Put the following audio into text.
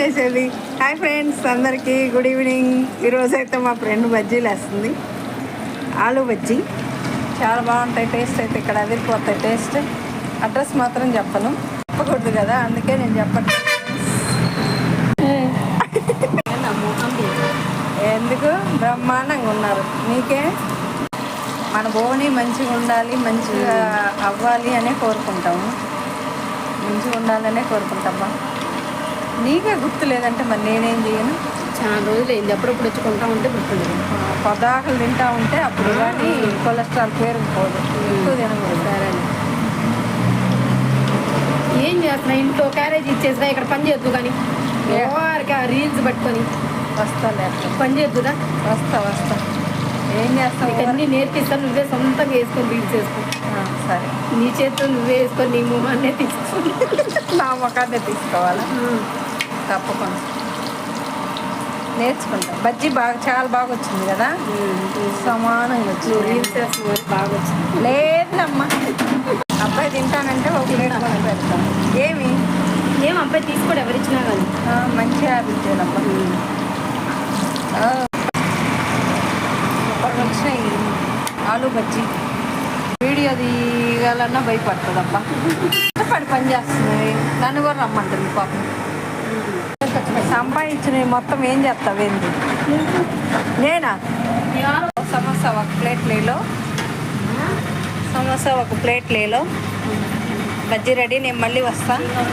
చేసేది. Hi friends అందరికీ good evening ఈరోజు అయితే మా ఫ్రెండ్ బజ్జీలు వేస్తుంది ఆలు బజ్జీ. చాలా బాగుంటాయి టేస్ట్ అయితే ఇక్కడ అదిరిపోతాయి టేస్ట్ అడ్రస్ మాత్రం చెప్పను. చెప్పకూడదు కదా అందుకే నేను చెప్పను. ఎందుకు? బ్రహ్మాండంగా ఉన్నారు. మీకే? మన భువని మంచిగా ఉండాలి మంచిగా అవ్వాలి అనే కోరుకుంటాము. మంచిగా ఉండాలనే కోరుకుంటామా? నీకే గుర్తు లేదంటే మరి నేనేం చేయను? చాలా రోజులు అయింది అప్పుడప్పుడు వచ్చి కొంటా ఉంటే గుర్తుండదు. పదాకులు తింటా ఉంటే అప్పుడు కానీ కొలెస్ట్రాల్ పేరుకుపోదు ఎక్కువ తినకూడదు. సరే ఏం చేస్తున్నా? ఇంట్లో క్యారేజ్ ఇచ్చేసినా ఇక్కడ పని చేయొద్దు కానీ ఏ? ఓరికి ఆ రీల్స్ పట్టుకొని? వస్తాలే పని చేయొద్దుదా వస్తా వస్తా. ఏం చేస్తావు? అన్ని నేర్పిస్తాను నువ్వే సొంతంగా వేసుకొని రీల్స్ వేసుకో సరే. నీ చేతితో నువ్వే వేసుకొని నీ మొహాన్నే తీసుకో. నా ముఖాన్ని తీసుకోవాలా? తప్పకుండా. నేర్చుకుంటా. బజ్జీ బాగా చాలా బాగా వచ్చింది కదా? సమానంగా వచ్చింది. రీల్స్ బాగా వచ్చింది లేదమ్మా. అబ్బాయి తింటానంటే ఒక ప్లేట్ కొని పెడతాం. ఏమి? ఏం అబ్బాయి తీసుకోడు ఎవరిచ్చినా కానీ. మంచి హ్యాబిట్ సూపర్గా వచ్చినాయి. ఆలు బజ్జీ. వీడియో తీయాలన్నా భయపడుతుందబ్బా పడి పని చేస్తుంది నన్ను కూడా రమ్మంటుంది పాపం. సంపాదించినవి మొత్తం ఏం చేస్తావు ఏంది? నేనా? సమోసా ఒక ప్లేట్ లేలో. సమోసా ఒక ప్లేట్ లేలో. బజ్జీ రెడీ నేను మళ్ళీ వస్తాను